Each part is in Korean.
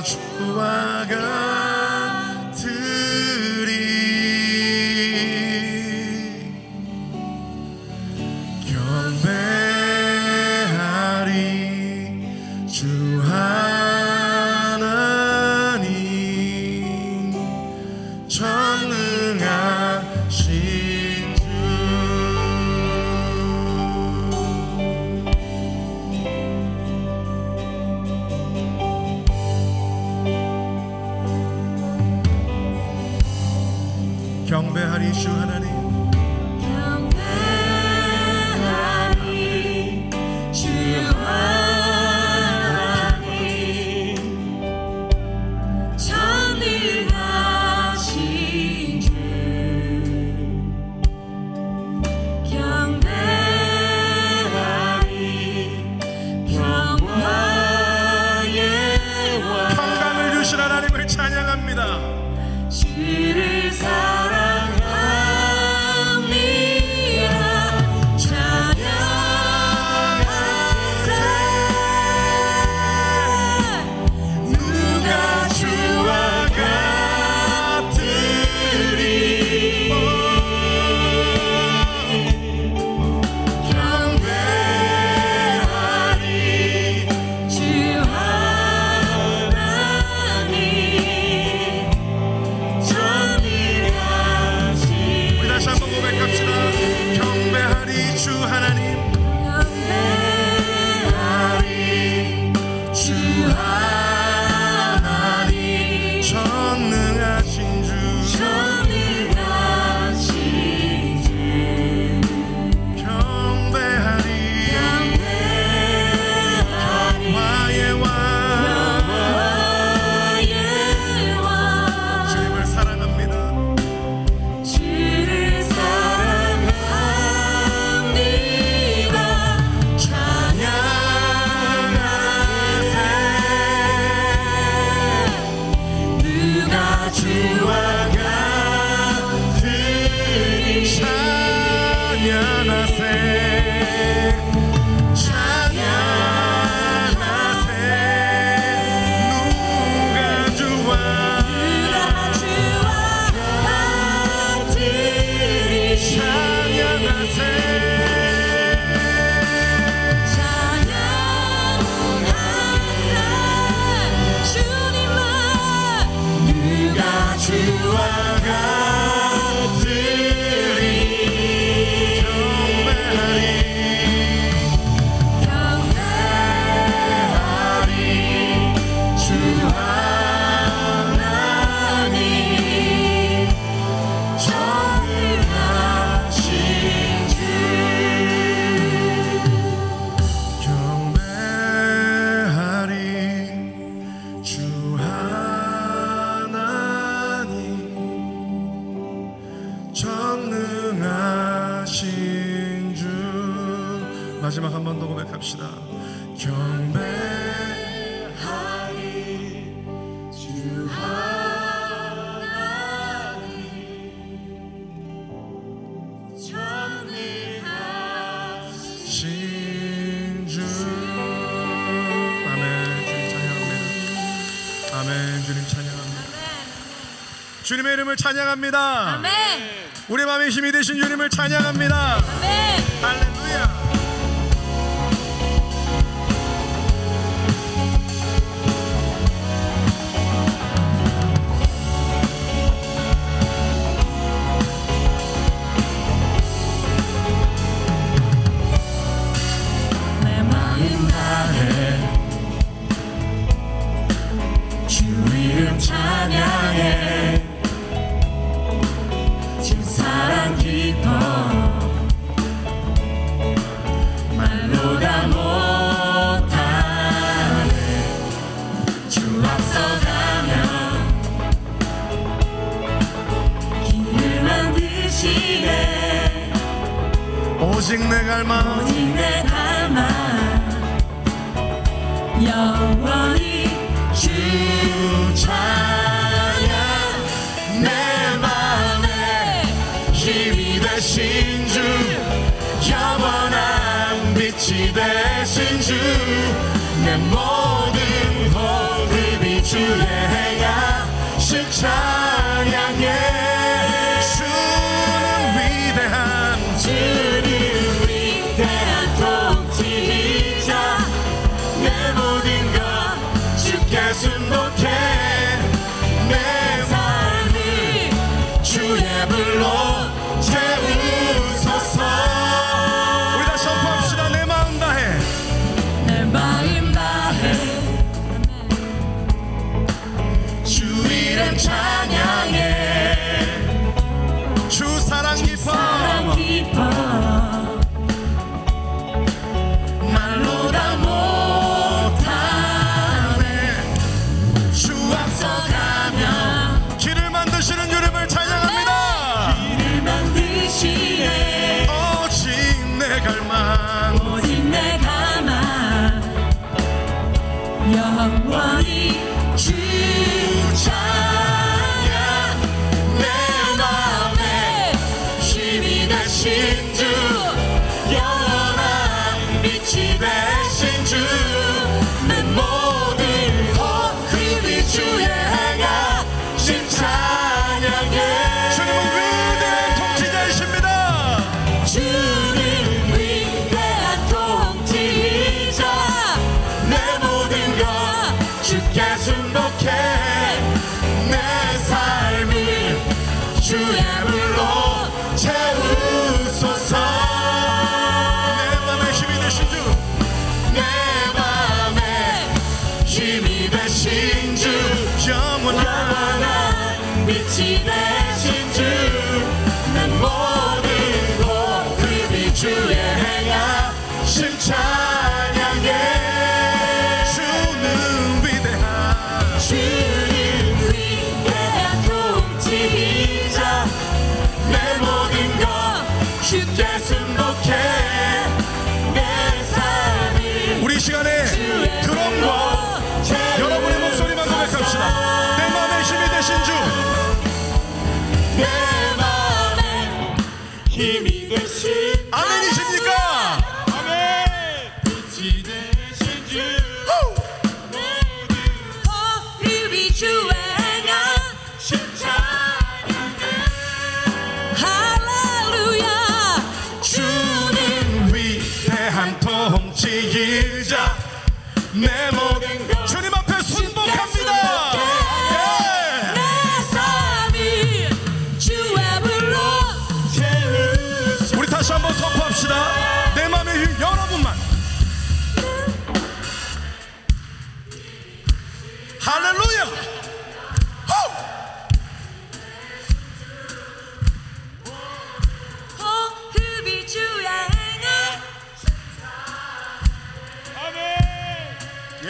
Patrz uwaga. 합시다. 경배 주님의 이름을 찬양합니다. 아멘. 우리 마음의 힘이 되신 주님을 찬양합니다. 아멘. 주 영원한 빛이 되신 주. 순복해 Kimi Allez.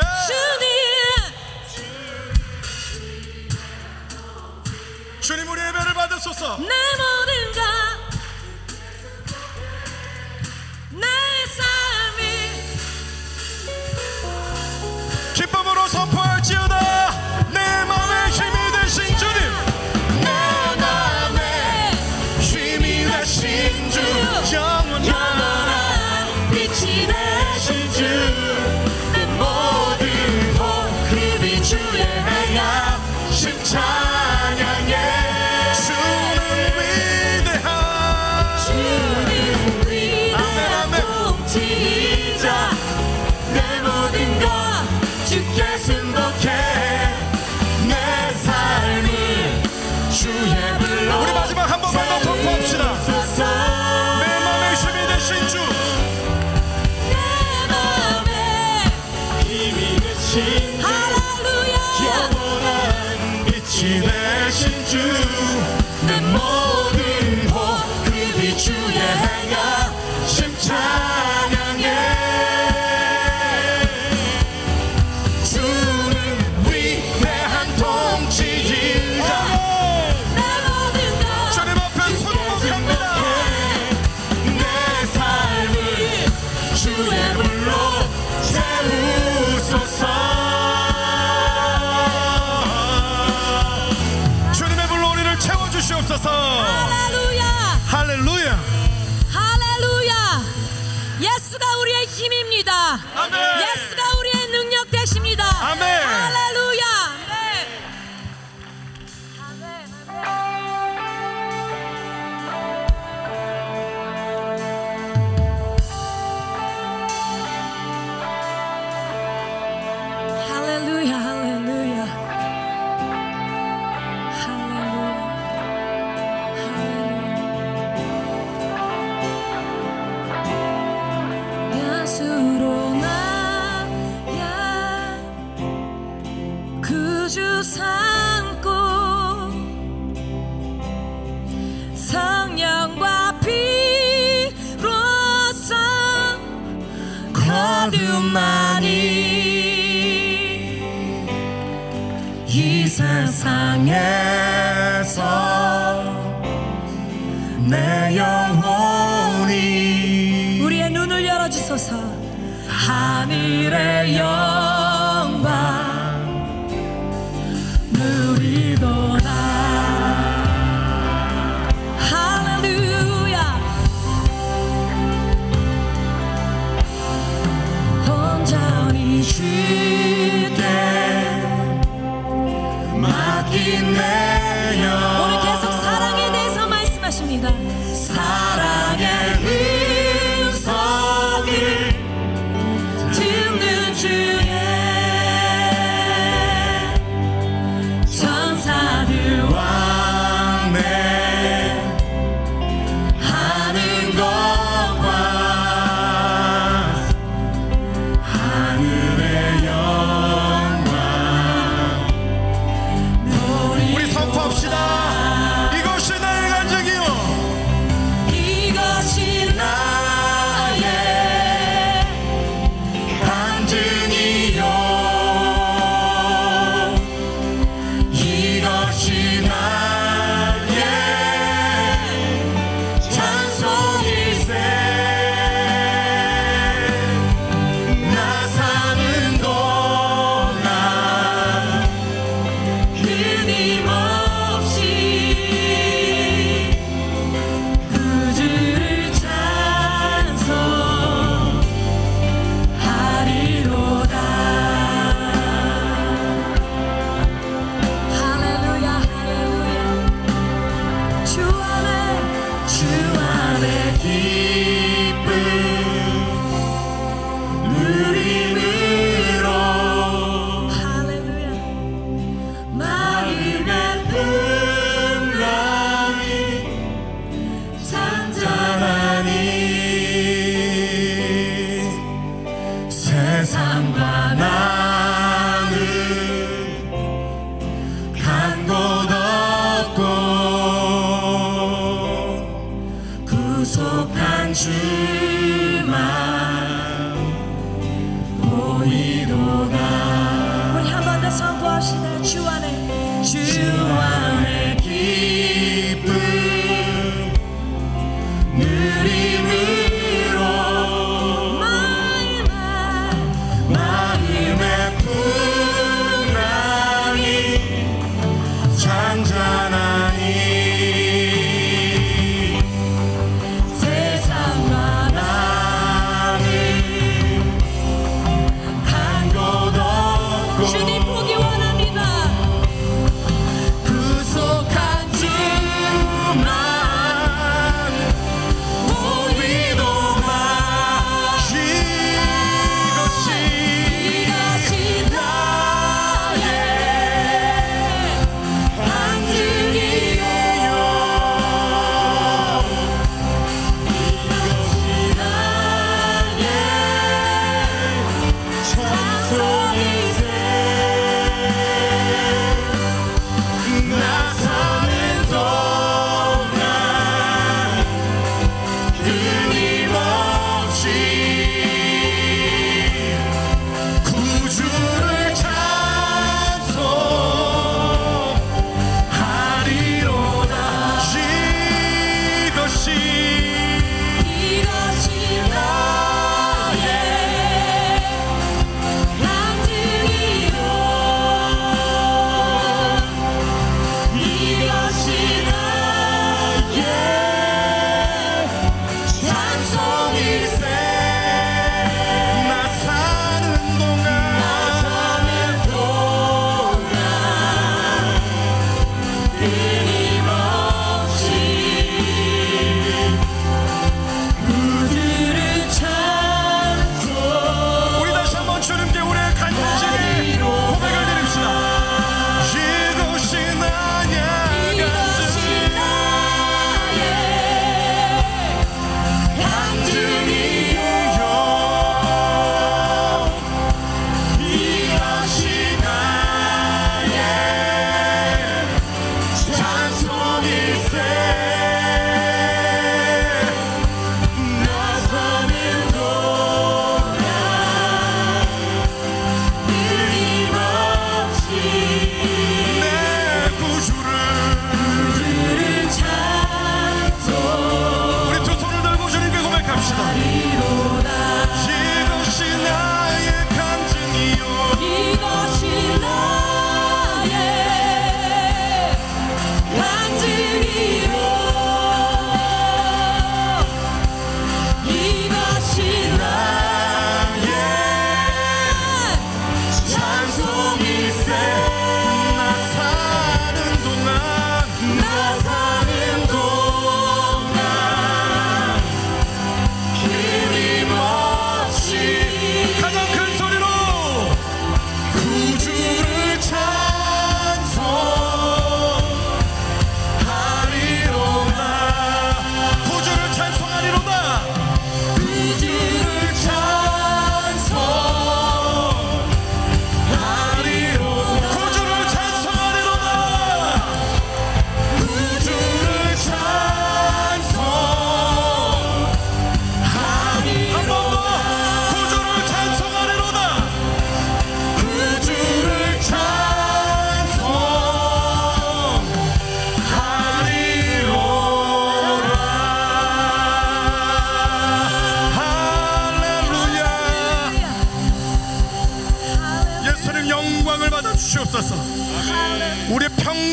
주님! 주님 우리 예배를 받으소서. 내 모든 time. 주옵소서. 할렐루야. 할렐루야. 할렐루야. 예수가 우리의 힘입니다. 아멘. 예수가 주만이 이 세상에서 내 영혼이 우리의 눈을 열어주소서. 하늘의 영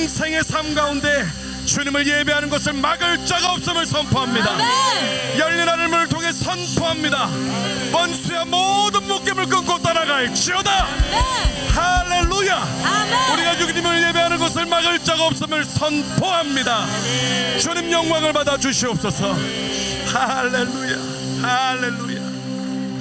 평생의 삶 가운데 주님을 예배하는 것을 막을 자가 없음을 선포합니다. 아멘. 열린 하늘을 통해 선포합니다. 원수야 모든 목숨을 끊고 따라갈지어다. 네. 할렐루야. 아멘. 우리가 주님을 예배하는 것을 막을 자가 없음을 선포합니다. 주님 영광을 받아 주시옵소서. 할렐루야. 할렐루야.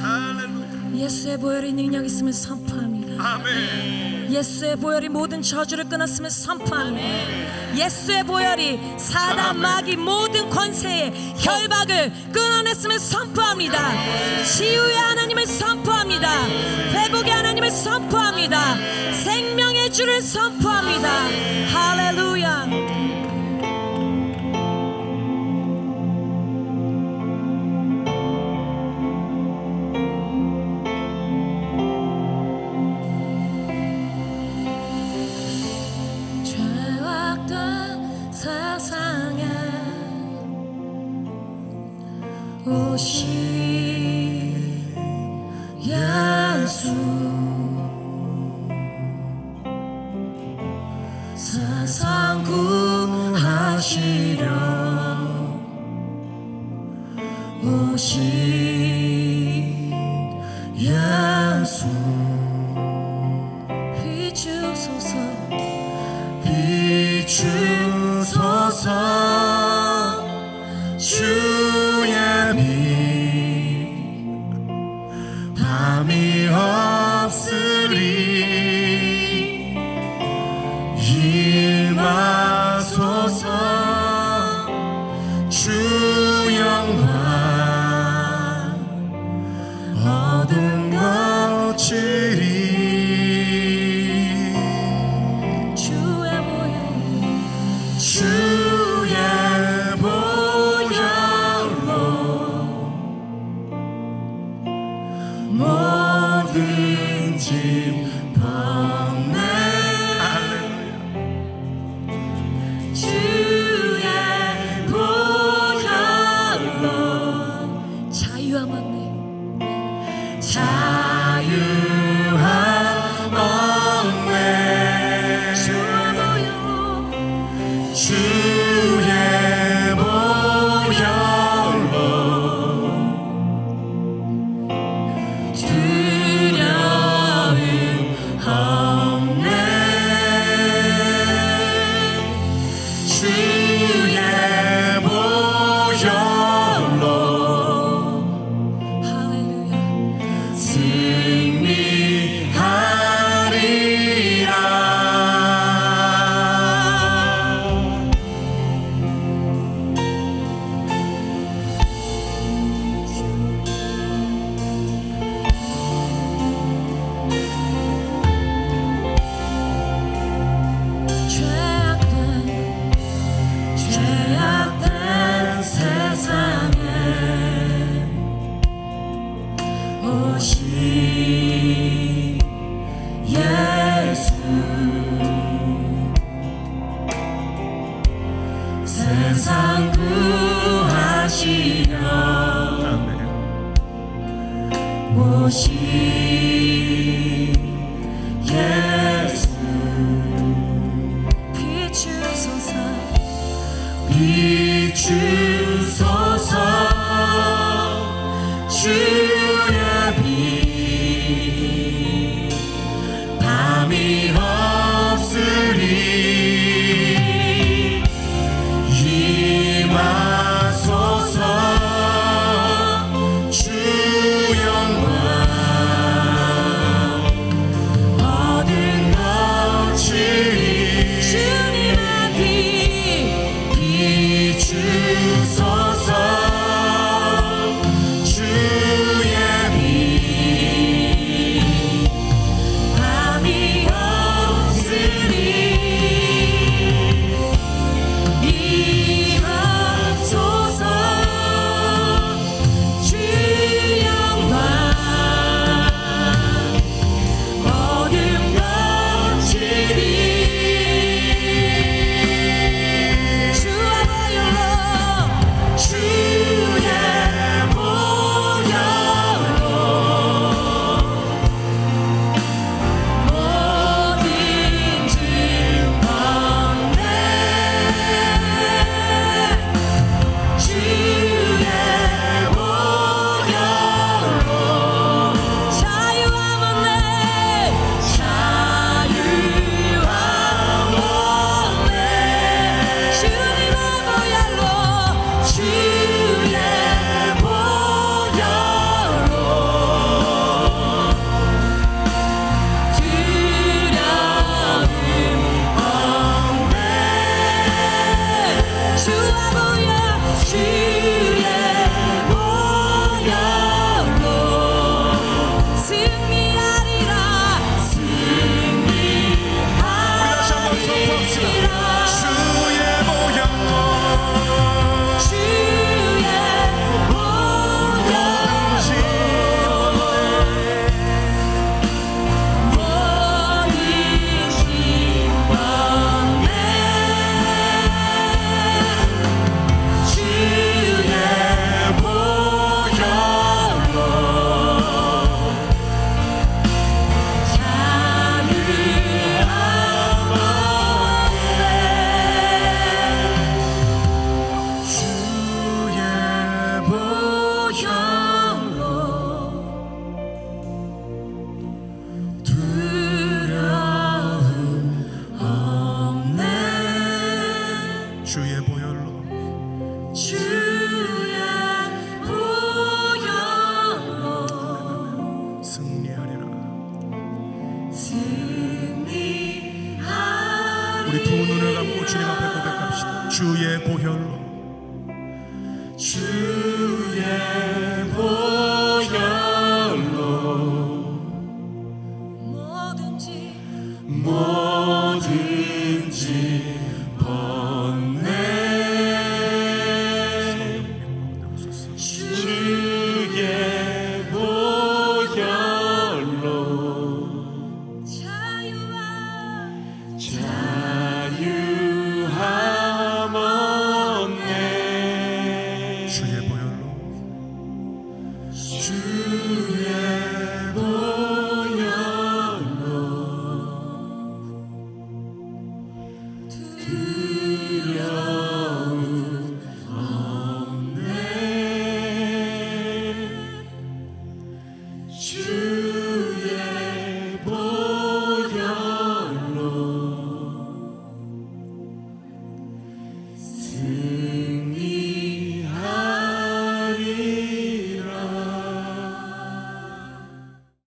할렐루야. 예수의 보혈이 능력 있음을 선포합니다. 아멘 예수의 보혈이 모든 저주를 끊었음을 선포합니다. 예수의 보혈이 사단 마귀 모든 권세의 결박을 끊어냈음을 선포합니다. 치유의 하나님을 선포합니다. 회복의 하나님을 선포합니다. 생명의 주를 선포합니다. 할렐루야. 오신 예수. 세상 구하시려 오신 예수. 비추소서 비추 是。